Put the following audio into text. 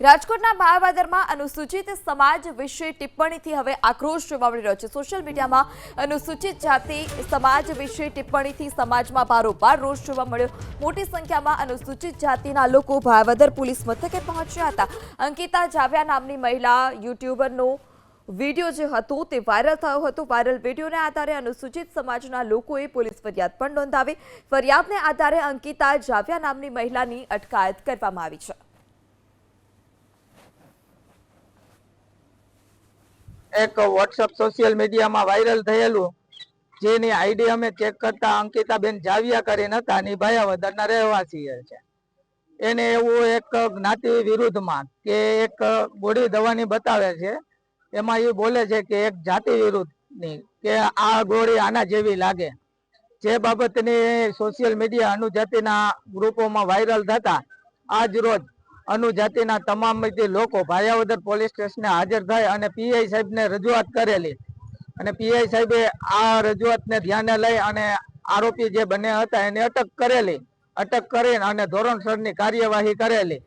રાજકોટના માયાવાદરમાં અનુસૂચિત સમાજ વિશે ટિપ્પણીથી હવે આક્રોશ જોવા મળી રહ્યો છે. સોશિયલ મીડિયામાં અનુસૂચિત જાતિ સમાજ વિશે ટિપ્પણીથી સમાજમાં બારોબાર રોષ જોવા મળ્યો. મોટી સંખ્યામાં અનુસૂચિત જાતિના લોકો ભાવદર પોલીસ મથકે પહોંચ્યા હતા. અંકિતા જાવ્યા નામની મહિલા યુટ્યુબરનો વીડિયો જે હતો તે વાયરલ થયો હતો. વાયરલ વિડીયોને આધારે અનુસૂચિત સમાજના લોકોએ પોલીસ ફરિયાદ પણ નોંધાવી. ફરિયાદને આધારે અંકિતા જાવ્યા નામની મહિલાની અટકાયત કરવામાં આવી છે. એક વોટ્સઅપ સોશિયલ મીડિયામાં વાયરલ થયેલું. જેની આઈડી અમે ચેક કરતા અંકિતાબેન જાવિયા કરીને હતા ઈ ભાયાવદરના રહેવાસી છે. એને એવું એક જ્ઞાતિ વિરુદ્ધમાં કે એક ગોળી દવાની બતાવે છે. એમાં એ બોલે છે કે એક જાતિ વિરુદ્ધની કે આ ગોળી આના જેવી લાગે. જે બાબતની સોશિયલ મીડિયા અનુજાતિના ગ્રુપોમાં વાયરલ થતા આજ રોજ અનુજાતિના તમામ લોકો ભાયાવદર પોલીસ સ્ટેશને હાજર થઈ અને પીઆઈ સાહેબને રજૂઆત કરેલી. અને પીઆઈ સાહેબે આ રજૂઆતને ધ્યાને લઈ અને આરોપી જે બંને હતા એને અટક કરેલી. અટક કરીને અને ધોરણસરની કાર્યવાહી કરેલી.